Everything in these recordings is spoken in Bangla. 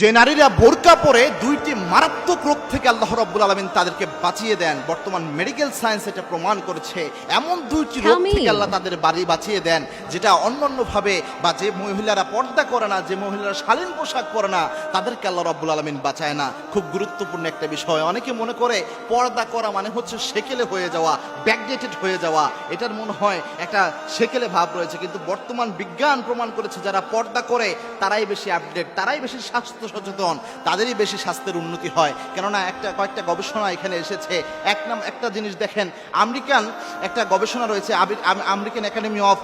যে নারীরা বোরকা পরে দুইটি মারাত্মক রোগ থেকে আল্লাহ রাব্বুল আলমিন তাদেরকে বাঁচিয়ে দেন। বর্তমান মেডিকেল সায়েন্স এটা প্রমাণ করেছে। এমন দুইটি রোগ থেকে আল্লাহ তাদের বাড়ি বাঁচিয়ে দেন যেটা অন্যান্য ভাবে বা যে মহিলারা পর্দা করে না যে মহিলারা শালীন পোশাক পরে না তাদেরকে আল্লাহ রাব্বুল আলমিন বাঁচায় না। খুব গুরুত্বপূর্ণ একটা বিষয়। অনেকে মনে করে পর্দা করা মানে হচ্ছে সেকেলে হয়ে যাওয়া ব্যাকডেটেড হয়ে যাওয়া। এটার মনে হয় একটা সেকেলে ভাব রয়েছে। কিন্তু বর্তমান বিজ্ঞান প্রমাণ করেছে যারা পর্দা করে তারাই বেশি আপডেট তারাই বেশি স্বাস্থ্য সচেতন, তাদেরই বেশি স্বাস্থ্যের উন্নতি হয়। কেননা একটা, কয়েকটা গবেষণা এখানে এসেছে। এক নাম, একটা জিনিস দেখেন, আমেরিকান একটা গবেষণা রয়েছে আমেরিকান একাডেমি অফ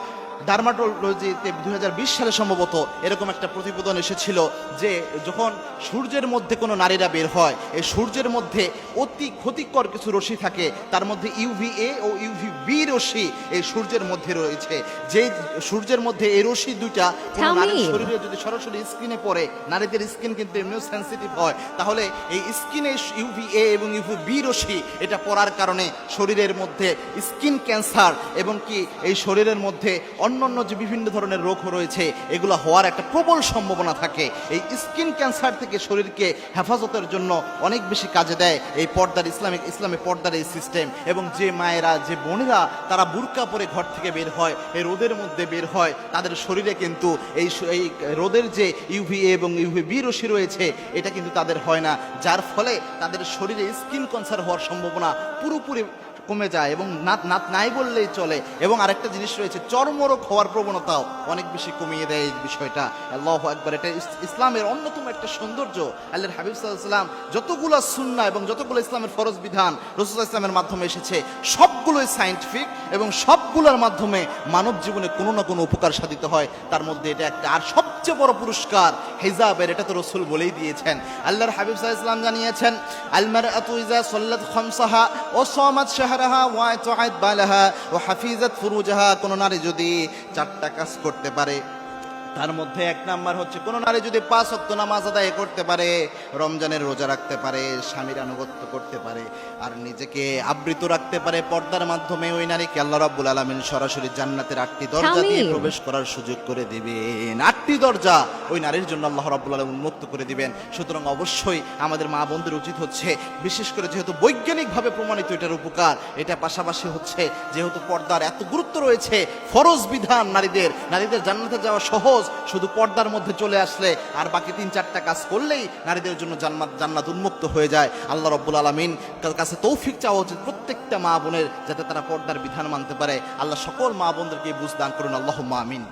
ডার্মাটোলজিতে দু হাজার বিশ সালে সম্ভবত এরকম একটা প্রতিবেদন এসেছিল যে যখন সূর্যের মধ্যে কোনো নারীরা বের হয় এই সূর্যের মধ্যে অতি ক্ষতিকর কিছু রশ্মি থাকে তার মধ্যে ইউভি এ ও ইউভি বি রশ্মি এই সূর্যের মধ্যে রয়েছে যে সূর্যের মধ্যে এই রশ্মি দুইটা. নারীর শরীরে যদি সরাসরি স্কিনে পড়ে নারীদের স্কিন কিন্তু এমনিও সেন্সিটিভ হয় তাহলে এই স্কিনে ইউভি এ এবং ইউভি বি রশ্মি এটা পড়ার কারণে শরীরের মধ্যে স্কিন ক্যান্সার এবং কি এই শরীরের মধ্যে অন্যান্য যে বিভিন্ন ধরনের রোগ রয়েছে, এগুলো হওয়ার একটা প্রবল সম্ভাবনা থাকে। এই স্কিন ক্যান্সার থেকে শরীরকে হেফাজতের জন্য অনেক বেশি কাজে দেয় এই পর্দার ইসলামিক, ইসলামী পর্দার এই সিস্টেম এবং যে মায়েরা, যে বোনেরা, তারা বুরকা পরে ঘর থেকে বের হয় এই রোদের মধ্যে বের হয়, তাদের শরীরে কিন্তু এই এই রোদের যে ইউভিএ এবং ইউভি বি রশ্মি রয়েছে, এটা কিন্তু তাদের হয় না। যার ফলে তাদের শরীরে স্কিন ক্যান্সার হওয়ার সম্ভাবনা পুরোপুরি কমে যায় এবং নাত নাত নাই বললেই চলে। এবং আরেকটা জিনিস রয়েছে, চর্মরোগ হওয়ার প্রবণতাও অনেক বেশি কমিয়ে দেয় এই বিষয়টা। আল্লাহ একবার এটা ইসলামের অন্যতম একটা সৌন্দর্য। আল্লাহর হাবিব সাল্লাম যতগুলো সুন্না এবং যতগুলো ইসলামের ফরজ বিধান রসুল ইসলামের মাধ্যমে এসেছে, সবগুলোই সায়েন্টিফিক এবং সবগুলোর মাধ্যমে মানব জীবনে কোনো না কোনো উপকার সাধিত হয়। তার মধ্যে এটা একটা, আর সবচেয়ে বড় পুরস্কার হেজাবের এটা তো রসুল বলেই দিয়েছেন। আল্লাহর হাবিব ইসলাম জানিয়েছেন আলমার আতুইজা সল্লাদ খমসাহা ও সমাজ শাহরাহা ওয়ায় তুআদ বালাহা ও হাফিজাত ফুরুজাহা, কোনো নারী যদি চারটা কাজ করতে পারে তার মধ্যে এক নাম্বার হচ্ছে কোন নারী যদি পাঁচ অক্ত নামাজ আদায় করতে পারে রমজানের রোজা রাখতে পারে স্বামীর আনুগত্য করতে পারে আর নিজেকে আবৃত রাখতে পারে পর্দার মাধ্যমে ওই নারীকে আল্লাহ রাব্বুল আলামিন সরাসরি জান্নাতের আটটি দরজা দিয়ে প্রবেশ করার সুযোগ করে দিবেন। আটটি দরজা ওই নারীর জন্য আল্লাহ রাব্বুল আলামিন উন্মুক্ত করে দিবেন। সুতরাং অবশ্যই আমাদের মা বোনদের উচিত হচ্ছে বিশেষ করে যেহেতু বৈজ্ঞানিকভাবে প্রমাণিত এটার উপকার এটা পাশাপাশি হচ্ছে যেহেতু পর্দার এত গুরুত্ব রয়েছে ফরজ বিধান নারীদের নারীদের জান্নাতে যাওয়া সহজ। শুধু পর্দার মধ্যে চলে আসলে আর বাকি তিন চারটা কাজ করলেই নারীদের জন্য জান্নাত জান্নাত উন্মুক্ত হয়ে যায়। আল্লাহ রব্বুল আলমিন কাছে তৌফিক চাওয়া উচিত প্রত্যেকটা মা বোনের যাতে তারা পর্দার বিধান মানতে পারে। আল্লাহ সকল মা বোনদেরকে বুঝ দান করুন। আল্লাহ আমিন।